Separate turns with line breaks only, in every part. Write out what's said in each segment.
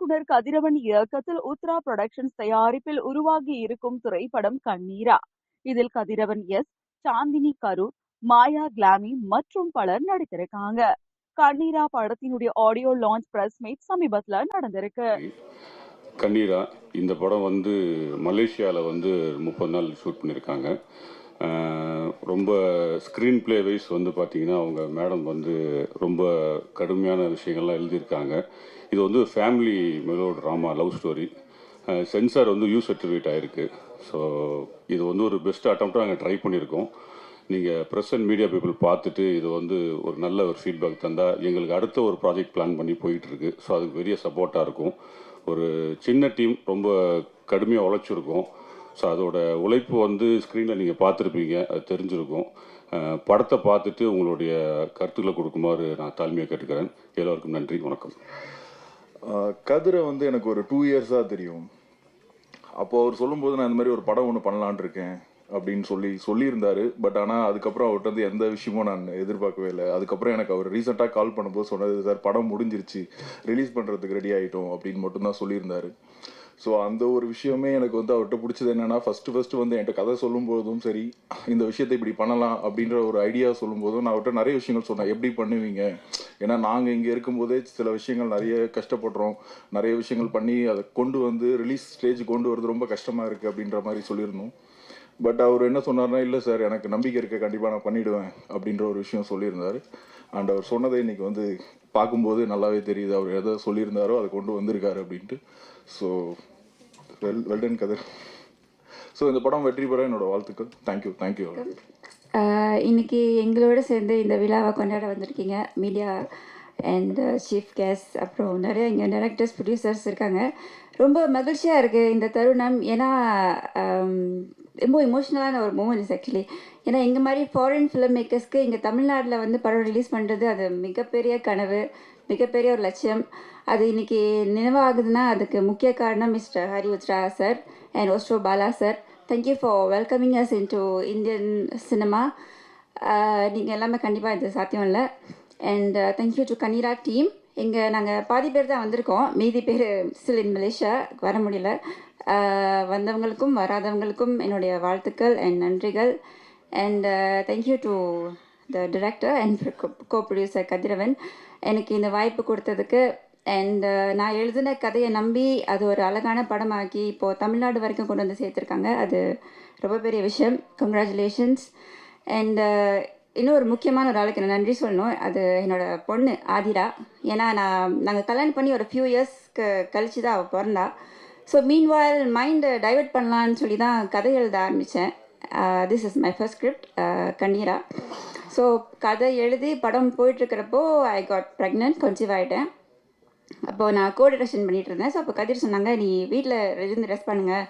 இயக்குனர் கதிரவன் இயக்கத்தில் உத்ரா புரொடக்ஷன்ஸ் தயாரிப்பில் உருவாகி இருக்கும் திரைப்படம் கண்ணீரா. இதில் கதிரவன் எஸ் சாந்தினி கரூர் மாயா கிளாமி மற்றும் பலர் நடித்திருக்காங்க. கண்ணீரா படத்தினுடைய ஆடியோ லான்ச் பிரஸ் மீட் சமீபத்துல நடந்திருக்கு.
கண்ணீரா இந்த படம் வந்து மலேசியாவில் வந்து முப்பது நாள் ஷூட் பண்ணியிருக்காங்க ரொம்ப ஸ்க்ரீன் பிளே வைஸ் வந்து பார்த்தீங்கன்னா அவங்க மேடம் வந்து ரொம்ப கடுமையான விஷயங்கள்லாம் எழுதியிருக்காங்க. இது வந்து family melodrama love story censor வந்து யூ சர்டிஃபிகேட் ஆகிருக்கு ஸோ இது வந்து ஒரு பெஸ்ட் அட்டம்ப்டாக நாங்கள் ட்ரை பண்ணியிருக்கோம் நீங்கள் ப்ரெஸ் அண்ட் மீடியா பீப்புள் பார்த்துட்டு இது வந்து ஒரு நல்ல ஒரு ஃபீட்பேக் தந்தால் எங்களுக்கு அடுத்த ஒரு ப்ராஜெக்ட் பிளான் பண்ணி போயிட்டுருக்கு. ஸோ அதுக்கு பெரிய சப்போர்ட்டாக இருக்கும். ஒரு சின்ன டீம் ரொம்ப கடுமையாக உழைச்சிருக்கோம். ஸோ அதோட உழைப்பு வந்து ஸ்க்ரீனில் நீங்கள் பார்த்துருப்பீங்க. அது தெரிஞ்சிருக்கும். படத்தை பார்த்துட்டு உங்களுடைய கருத்துக்களை கொடுக்குமாறு நான் தாழ்மையாக கேட்டுக்கிறேன். எல்லோருக்கும் நன்றி. வணக்கம்.
கதிரை வந்து எனக்கு ஒரு டூ இயர்ஸாக தெரியும். அப்போ அவர் சொல்லும்போது நான் இந்த மாதிரி ஒரு படம் ஒன்று பண்ணலான் இருக்கேன் அப்படின்னு சொல்லி சொல்லியிருந்தாரு. பட் ஆனால் அதுக்கப்புறம் அவர்கிட்ட வந்து எந்த விஷயமும் நான் எதிர்பார்க்கவே இல்லை. அதுக்கப்புறம் எனக்கு அவர் ரீசெண்டாக கால் பண்ணும்போது சொன்னது சார் படம் முடிஞ்சிருச்சு. ரிலீஸ் பண்ணுறதுக்கு ரெடி ஆகிட்டோம் அப்படின்னு மட்டும்தான் சொல்லியிருந்தாரு. ஸோ அந்த ஒரு விஷயமே எனக்கு வந்து அவர்கிட்ட பிடிச்சது என்னன்னா ஃபர்ஸ்ட் ஃபர்ஸ்ட் வந்து என்கிட்ட கதை சொல்லும்போதும் சரி இந்த விஷயத்தை இப்படி பண்ணலாம் அப்படின்ற ஒரு ஐடியா சொல்லும்போதும் நான் அவர்கிட்ட நிறைய விஷயங்கள் சொன்னேன். எப்படி பண்ணுவீங்க? ஏன்னா நாங்கள் இங்கே இருக்கும்போதே சில விஷயங்கள் நிறைய கஷ்டப்படுறோம். நிறைய விஷயங்கள் பண்ணி அதை கொண்டு வந்து ரிலீஸ் ஸ்டேஜ் கொண்டு வரது ரொம்ப கஷ்டமாக இருக்குது அப்படின்ற மாதிரி சொல்லியிருந்தோம். பட் அவர் என்ன சொன்னார்னா இல்லை சார் எனக்கு நம்பிக்கை இருக்க. கண்டிப்பாக நான் பண்ணிடுவேன். அப்படின்ற ஒரு விஷயம் சொல்லியிருந்தார். அண்ட் அவர் சொன்னதை இன்னைக்கு வந்து பார்க்கும்போது நல்லாவே தெரியுது. அவர் எதை சொல்லியிருந்தாரோ அதை கொண்டு வந்திருக்காரு அப்படின்ட்டு. ஸோ வெல் வெல்டன் கதர் ஸோ இந்த படம் வெற்றி பெற என்னோட வாழ்த்துக்கள். தேங்க்யூ தேங்க்யூ
uh, இன்னைக்கு எங்களோட சேர்ந்து இந்த விழாவை கொண்டாட வந்திருக்கீங்க மீடியா அண்ட் சீஃப் கேஸ் அப்புறம் நிறைய இங்கே டைரக்டர்ஸ் ப்ரொடியூசர்ஸ் இருக்காங்க. ரொம்ப மகிழ்ச்சியாக இருக்குது இந்த தருணம். ஏன்னா ரொம்ப இமோஷ்னலான ஒரு மூமெண்ட்ஸ் ஆக்சுவலி ஏன்னா எங்கள் மாதிரி ஃபாரின் ஃபிலிம் மேக்கர்ஸ்க்கு இங்கே தமிழ்நாட்டில் வந்து படம் ரிலீஸ் பண்ணுறது அது மிகப்பெரிய கனவு மிகப்பெரிய ஒரு லட்சியம். அது இன்னைக்கு நினைவாகுதுன்னா அதுக்கு முக்கிய காரணம் mister Hari Uthra sir and ஓஸ்டோ Bala sir thank you for welcoming us in to Indian cinema நீங்கள் எல்லாமே கண்டிப்பாக இது சாத்தியம் இல்லை. And thank you to Kanneera team இங்கே நாங்கள் பாதி பேர் தான் வந்திருக்கோம். மீதி பேர் ஸ்டில் இன் மலேசியா வர முடியல. வந்தவங்களுக்கும் வராதவங்களுக்கும் என்னுடைய வாழ்த்துக்கள் அண்ட் நன்றிகள். And thank you to the director and co producer Kathiravan. எனக்கு இந்த வாய்ப்பு கொடுத்ததுக்கு அண்ட் நான் எழுதின கதையை நம்பி அது ஒரு அழகான படமாக்கி இப்போது தமிழ்நாடு வரைக்கும் கொண்டு வந்து சேர்த்துருக்காங்க. அது ரொம்ப பெரிய விஷயம். கங்க்ராச்சுலேஷன்ஸ் அண்ட் இன்னும் ஒரு முக்கியமான ஒரு ஆளுக்கு நான் நன்றி சொல்லணும். அது என்னோட பொண்ணு ஆதிரா. ஏன்னா நான் நாங்கள் கல்யாணம் பண்ணி ஒரு ஃபியூ இயர்ஸ்க்கு கழிச்சு தான் அவள் பிறந்தா. ஸோ மீன்வாயில் மைண்டை டைவர்ட் பண்ணலான்னு சொல்லி தான் கதை எழுத ஆரம்பித்தேன் this is my first script Kanneera. So கதை எழுதி படம் போயிட்டுருக்கிறப்போ ஐ காட் ப்ரெக்னென்ட் கன்சீவ் ஆகிட்டேன் அப்போது நான் கோ டிரெக்ஷன் பண்ணிகிட்டு இருந்தேன். ஸோ அப்போ கதிர் சொன்னாங்க நீ வீட்டில் இருந்து ரெஸ்ட் பண்ணுங்கள்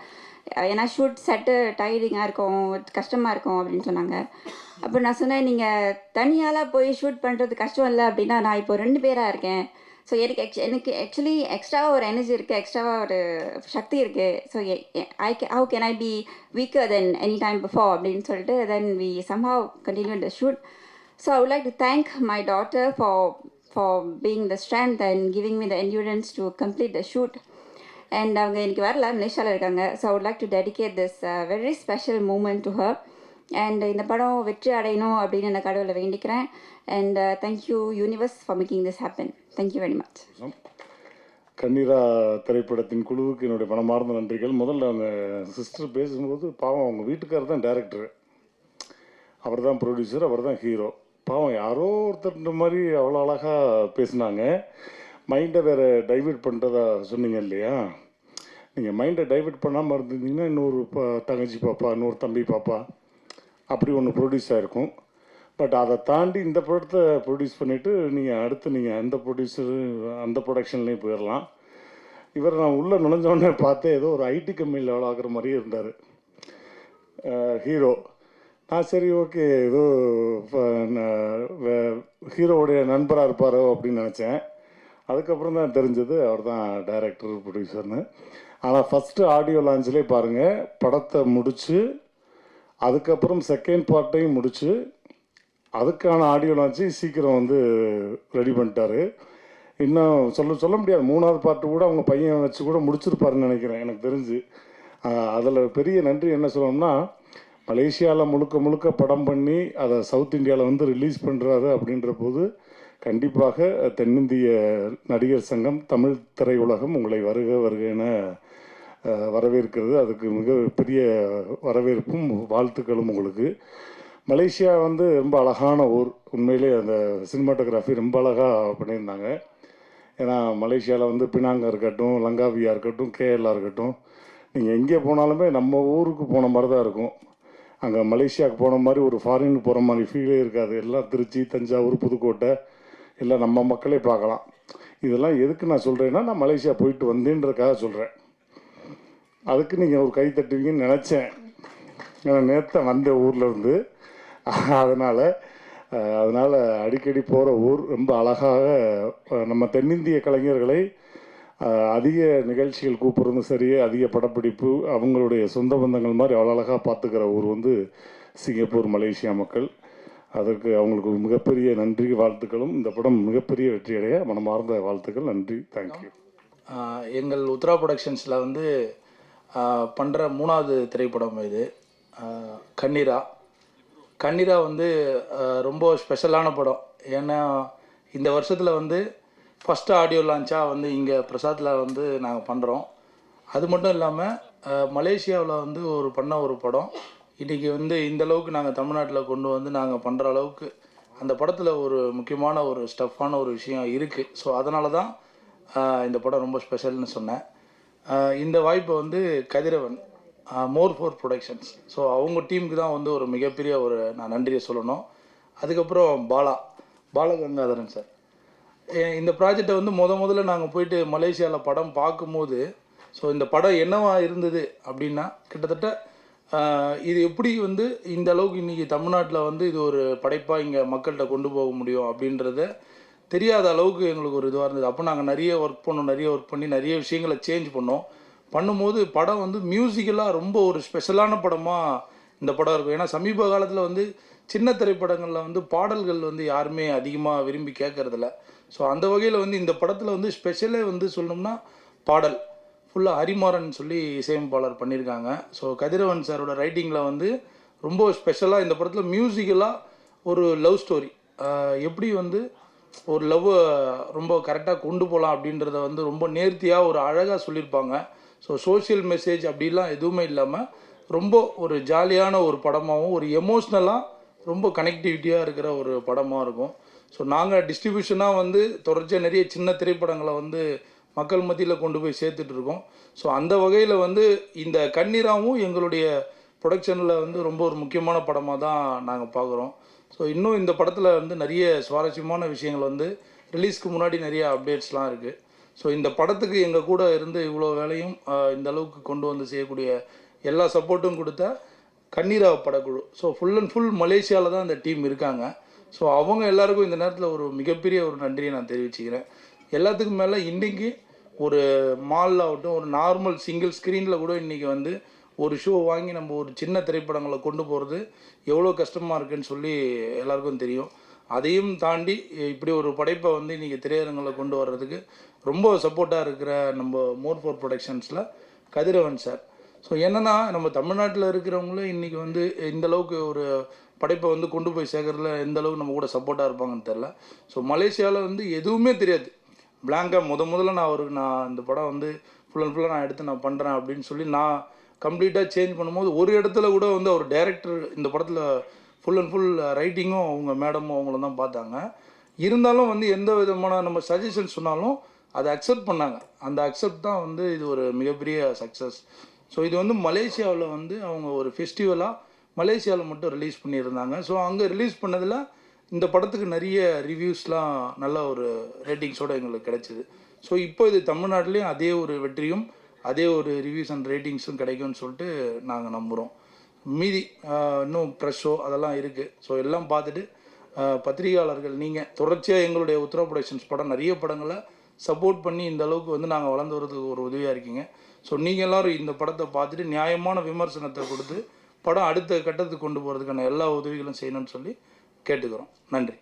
ஏன்னா ஷூட் செட்டு டயரிங்காக இருக்கும் கஷ்டமாக இருக்கும் அப்படின்னு சொன்னாங்க. அப்போ நான் சொன்னேன் நீங்கள் தனியாலாம் போய் ஷூட் பண்ணுறது கஷ்டம் இல்லை அப்படின்னா நான் இப்போ ரெண்டு பேராக இருக்கேன். ஸோ எனக்கு எக்ஸ் எனக்கு ஆக்சுவலி எக்ஸ்ட்ராவாக ஒரு எனர்ஜி இருக்குது எக்ஸ்ட்ராவாக ஒரு சக்தி இருக்குது so I kay how can I be weaker than any time before அப்படின்னு சொல்லிட்டு then we somehow continue the shoot so I would like to thank my daughter for for being the strength and giving me the endurance to complete the shoot and அவங்க இன்றைக்கி வரல மலேசியாவில் இருக்காங்க. So I would like to dedicate this uh, very special special to her and இந்த படம் வெற்றி அடையணும் அப்படின்னு நான் கடவுளை வேண்டிக்கிறேன். And thank you universe for making this happen thank you very much
Kanneera திரைப்படத்தின் குழுவுக்கு என்னுடைய மனமார்ந்த நன்றிகள். முதல்ல அவங்க சிஸ்டர் பேசும்போது பாவம் அவங்க வீட்டுக்காரர் தான் டேரக்டர் அவர் தான் ப்ரொடியூசர் அவர் தான் ஹீரோ பாவம் யாரோ ஒருத்தர் மாதிரி அவ்வளோ அழகாக பேசினாங்க. மைண்டை வேறு டைவெர்ட் பண்ணுறதா சொன்னீங்க இல்லையா? நீங்கள் மைண்டை டைவெர்ட் பண்ணாமல் இருந்திருந்தீங்கன்னா இன்னொரு பா தங்கச்சி பாப்பா இன்னொரு தம்பி பாப்பா அப்படி ஒன்று ப்ரொடியூஸ் ஆகிருக்கும் பட் அதை தாண்டி இந்த படத்தை ப்ரொடியூஸ் பண்ணிவிட்டு நீங்கள் அடுத்து நீங்கள் அந்த ப்ரொடியூசரு அந்த ப்ரொடக்ஷன்லேயும் போயிடலாம் இவர் நான் உள்ளே நுழைஞ்சோடனே பார்த்தேன் ஏதோ ஒரு ஐடி கம்பெனியில் வேலை ஆகிற மாதிரியே இருந்தார். ஹீரோ நான் சரி ஓகே ஏதோ ஹீரோவுடைய நண்பராக இருப்பாரோ அப்படின்னு நினச்சேன். அதுக்கப்புறம் தான் தெரிஞ்சது அவர் தான் டைரக்டர் ப்ரொடியூசர்னு ஆனால் ஃபஸ்ட்டு ஆடியோ லான்ச்சிலே பாருங்கள் படத்தை முடித்து அதுக்கப்புறம் செகண்ட் பார்ட்டையும் முடித்து அதுக்கான ஆடியோ லான்ச்சு சீக்கிரம் வந்து ரெடி பண்ணிட்டாரு. இன்னும் சொல்ல சொல்ல முடியாது. மூணாவது பாட்டு கூட அவங்க பையன் வச்சு கூட முடிச்சிருப்பாருன்னு நினைக்கிறேன் எனக்கு தெரிஞ்சு. அதில் பெரிய நன்றி என்ன சொல்லணும்னா மலேசியாவில் முழுக்க முழுக்க படம் பண்ணி அதை சவுத் இந்தியாவில் வந்து ரிலீஸ் பண்ணுறாரு அப்படின்ற போது கண்டிப்பாக தென்னிந்திய நடிகர் சங்கம் தமிழ் திரையுலகம் உங்களை வருக வருக என வரவேற்கிறது. அதுக்கு மிக பெரிய வரவேற்பும் வாழ்த்துக்களும் உங்களுக்கு. மலேசியா வந்து ரொம்ப அழகான ஊர். உண்மையிலே அந்த சினிமாட்டோகிராஃபி ரொம்ப அழகாக பண்ணியிருந்தாங்க. ஏன்னா மலேசியாவில் வந்து பினாங்காக இருக்கட்டும் லங்காவியாக இருக்கட்டும் கேஎல்லாக இருக்கட்டும் நீங்கள் எங்கே போனாலுமே நம்ம ஊருக்கு போன மாதிரி தான் இருக்கும். அங்கே மலேசியாவுக்கு போன மாதிரி ஒரு ஃபாரினுக்கு போகிற மாதிரி ஃபீலே இருக்காது. எல்லாம் திருச்சி தஞ்சாவூர் புதுக்கோட்டை இல்லை நம்ம மக்களே பார்க்கலாம். இதெல்லாம் எதுக்கு நான் சொல்கிறேன்னா நான் மலேசியா போயிட்டு வந்தேன்றதுக்காக சொல்கிறேன் அதுக்கு நீங்கள் ஒரு கை தட்டுவீங்கன்னு நினச்சேன். ஏன்னா நேற்று வந்த ஊரில் இருந்து. அதனால் அதனால் அடிக்கடி போகிற ஊர் ரொம்ப அழகாக நம்ம தென்னிந்திய கலைஞர்களை அதிக நிகழ்ச்சிகள் கூப்பிட்றதும் சரி அதிக படப்பிடிப்பு அவங்களுடைய சொந்த பந்தங்கள் மாதிரி அவ்வளோ அழகாக பார்த்துக்கிற ஊர் வந்து சிங்கப்பூர் மலேசியா மக்கள். அதற்கு அவங்களுக்கு மிகப்பெரிய நன்றி வாழ்த்துக்களும். இந்த படம் மிகப்பெரிய வெற்றியடைய மனமார்ந்த வாழ்த்துக்கள். நன்றி. தேங்க்யூ
எங்கள் உத்ரா ப்ரொடக்ஷன்ஸில் வந்து பண்ணுற மூணாவது திரைப்படம் இது. கண்ணீரா கண்ணீரா வந்து ரொம்ப ஸ்பெஷலான படம். ஏன்னா இந்த வருஷத்தில் வந்து ஃபஸ்ட்டு ஆடியோ லான்ச்சாக வந்து இங்கே பிரசாத்தில் வந்து நாங்கள் பண்ணுறோம் அது மட்டும் இல்லாமல் மலேசியாவில் வந்து ஒரு பண்ண ஒரு படம். இன்றைக்கி வந்து இந்த அளவுக்கு நாங்கள் தமிழ்நாட்டில் கொண்டு வந்து நாங்கள் பண்ணுற அளவுக்கு அந்த படத்தில் ஒரு முக்கியமான ஒரு ஸ்டஃப்பான ஒரு விஷயம் இருக்குது ஸோ அதனால தான் இந்த படம் ரொம்ப ஸ்பெஷல்னு சொன்னேன். இந்த வாய்ப்பை வந்து Kathiravan more four productions so அவங்க டீமுக்கு தான் வந்து ஒரு மிகப்பெரிய ஒரு நான் நன்றியை சொல்லணும். அதுக்கப்புறம் பாலா பாலகங்காதரன் சார். இந்த ப்ராஜெக்டை வந்து முத முதல்ல நாங்கள் போயிட்டு மலேசியாவில் படம் பார்க்கும்போது ஸோ இந்த படம் என்னவா இருந்தது அப்படின்னா கிட்டத்தட்ட இது எப்படி வந்து இந்த அளவுக்கு இன்றைக்கி தமிழ்நாட்டில் வந்து இது ஒரு படைப்பாக இங்கே மக்கள்கிட்ட கொண்டு போக முடியும் அப்படின்றத தெரியாத அளவுக்கு எங்களுக்கு ஒரு இதுவாக இருந்தது. அப்போ நாங்கள் நிறைய ஒர்க் பண்ணோம் நிறைய ஒர்க் பண்ணி நிறைய விஷயங்களை சேஞ்ச் பண்ணோம். பண்ணும்போது படம் வந்து மியூசிக்கலாக ரொம்ப ஒரு ஸ்பெஷலான படமாக இந்த படம் இருக்கும். ஏன்னா சமீப காலத்தில் வந்து சின்ன திரைப்படங்களில் வந்து பாடல்கள் வந்து யாருமே அதிகமாக விரும்பி கேட்கறதில்ல ஸோ அந்த வகையில் வந்து இந்த படத்தில் வந்து ஸ்பெஷலே வந்து சொல்லணும்னா பாடல். ஃபுல்லாக ஹரிமாறன் சொல்லி இசையமைப்பாளர் பண்ணியிருக்காங்க. ஸோ கதிரவன் சாரோட ரைட்டிங்கில் வந்து ரொம்ப ஸ்பெஷலாக இந்த படத்தில் மியூசிக்கலாக ஒரு லவ் ஸ்டோரி எப்படி வந்து ஒரு லவ் ரொம்ப கரெக்டாக கொண்டு போகலாம் அப்படின்றத வந்து ரொம்ப நேர்த்தியாக ஒரு அழகாக சொல்லியிருப்பாங்க. ஸோ சோஷியல் மெசேஜ் அப்படிலாம் எதுவுமே இல்லாமல் ரொம்ப ஒரு ஜாலியான ஒரு படமாகவும் ஒரு எமோஷ்னலாக ரொம்ப கனெக்டிவிட்டியாக இருக்கிற ஒரு படமாக இருக்கும். ஸோ நாங்கள் டிஸ்ட்ரிபியூஷனாக வந்து தொடர்ச்சியாக நிறைய சின்ன திரைப்படங்களை வந்து மக்கள் மத்தியில் கொண்டு போய் சேர்த்துட்டு இருக்கோம் ஸோ அந்த வகையில் வந்து இந்த கண்ணீராவும் எங்களுடைய ப்ரொடக்ஷனில் வந்து ரொம்ப ஒரு முக்கியமான படமாக தான் நாங்கள் பார்க்குறோம் ஸோ இன்னும் இந்த படத்தில் வந்து நிறைய சுவாரஸ்யமான விஷயங்கள் வந்து ரிலீஸ்க்கு முன்னாடி நிறைய அப்டேட்ஸ்லாம் இருக்குது ஸோ இந்த படத்துக்கு எங்கள் கூட இருந்து இவ்வளோ வேலையும் இந்த அளவுக்கு கொண்டு வந்து செய்யக்கூடிய எல்லா சப்போர்ட்டும் கொடுத்த கண்ணீரா படக்குழு. ஸோ ஃபுல் அண்ட் ஃபுல் மலேசியாவில் தான் இந்த டீம் இருக்காங்க. ஸோ அவங்க எல்லாருக்கும் இந்த நேரத்தில் ஒரு மிகப்பெரிய ஒரு நன்றியை நான் தெரிவிச்சுக்கிறேன். எல்லாத்துக்கும் மேலே இன்றைக்கி ஒரு மாலில் ஆகட்டும் ஒரு நார்மல் சிங்கிள் ஸ்க்ரீனில் கூட இன்றைக்கி வந்து ஒரு ஷோ வாங்கி நம்ம ஒரு சின்ன திரைப்படங்களை கொண்டு போகிறது எவ்வளோ கஷ்டமாக இருக்குன்னு சொல்லி எல்லாருக்கும் தெரியும். அதையும் தாண்டி இப்படி ஒரு படைப்பை வந்து இன்றைக்கி திரையரங்கில் கொண்டு வர்றதுக்கு ரொம்ப சப்போர்ட்டாக இருக்கிற நம்ம மோர் ஃபோர் ப்ரொடக்ஷன்ஸில் கதிரவன் சார் ஸோ என்னன்னா நம்ம தமிழ்நாட்டில் இருக்கிறவங்களும் இன்றைக்கி வந்து இந்த அளவுக்கு ஒரு படைப்பை வந்து கொண்டு போய் சேர்க்குறதுல எந்த அளவுக்கு நம்ம கூட சப்போர்ட்டாக இருப்பாங்கன்னு தெரில ஸோ மலேசியாவில் வந்து எதுவுமே தெரியாது. பிளாங்காக முத முதல்ல நான் அவருக்கு நான் இந்த படம் வந்து ஃபுல் அண்ட் ஃபுல்லாக நான் எடுத்து நான் பண்ணுறேன் அப்படின்னு சொல்லி நான் கம்ப்ளீட்டாக சேஞ்ச் பண்ணும்போது ஒரு இடத்துல கூட வந்து அவர் டைரக்டர் இந்த படத்தில் ஃபுல் அண்ட் ஃபுல் ரைட்டிங்கும் அவங்க மேடமும் அவங்களும் தான் பார்த்தாங்க. இருந்தாலும் வந்து எந்த விதமான நம்ம சஜஷன் சொன்னாலும் அதை அக்செப்ட் பண்ணாங்க. அந்த அக்செப்ட் தான் வந்து இது ஒரு மிகப்பெரிய சக்ஸஸ் ஸோ இது வந்து மலேசியாவில் வந்து அவங்க ஒரு ஃபெஸ்டிவலாக மலேசியாவில் மட்டும் ரிலீஸ் பண்ணியிருந்தாங்க. ஸோ அங்கே ரிலீஸ் பண்ணதில் இந்த படத்துக்கு நிறைய ரிவ்யூஸ்லாம் நல்ல ஒரு ரேட்டிங்ஸோடு எங்களுக்கு கிடைச்சிது. ஸோ இப்போ இது தமிழ்நாட்டிலையும் அதே ஒரு வெற்றியும் அதே ஒரு ரிவ்யூஸ் அண்ட் ரேட்டிங்ஸும் கிடைக்கும்னு சொல்லிட்டு நாங்கள் நம்புகிறோம் மீதி இன்னும் ப்ரெஷ் ஷோ அதெல்லாம் இருக்குது ஸோ எல்லாம் பார்த்துட்டு பத்திரிகையாளர்கள் நீங்கள் தொடர்ச்சியாக எங்களுடைய உத்தரா ப்ரொடக்ஷன்ஸ் படம் நிறைய படங்களை சப்போர்ட் பண்ணி இந்த அளவுக்கு வந்து நாங்கள் வளர்ந்து வரதுக்கு ஒரு உதவியாக இருக்கீங்க. ஸோ நீங்கள் எல்லோரும் இந்த படத்தை பார்த்துட்டு நியாயமான விமர்சனத்தை கொடுத்து படம் அடுத்த கட்டத்துக்கு கொண்டு போகிறதுக்கான எல்லா உதவிகளும் செய்யணும்னு சொல்லி கேட்டுக்கிறோம். நன்றி.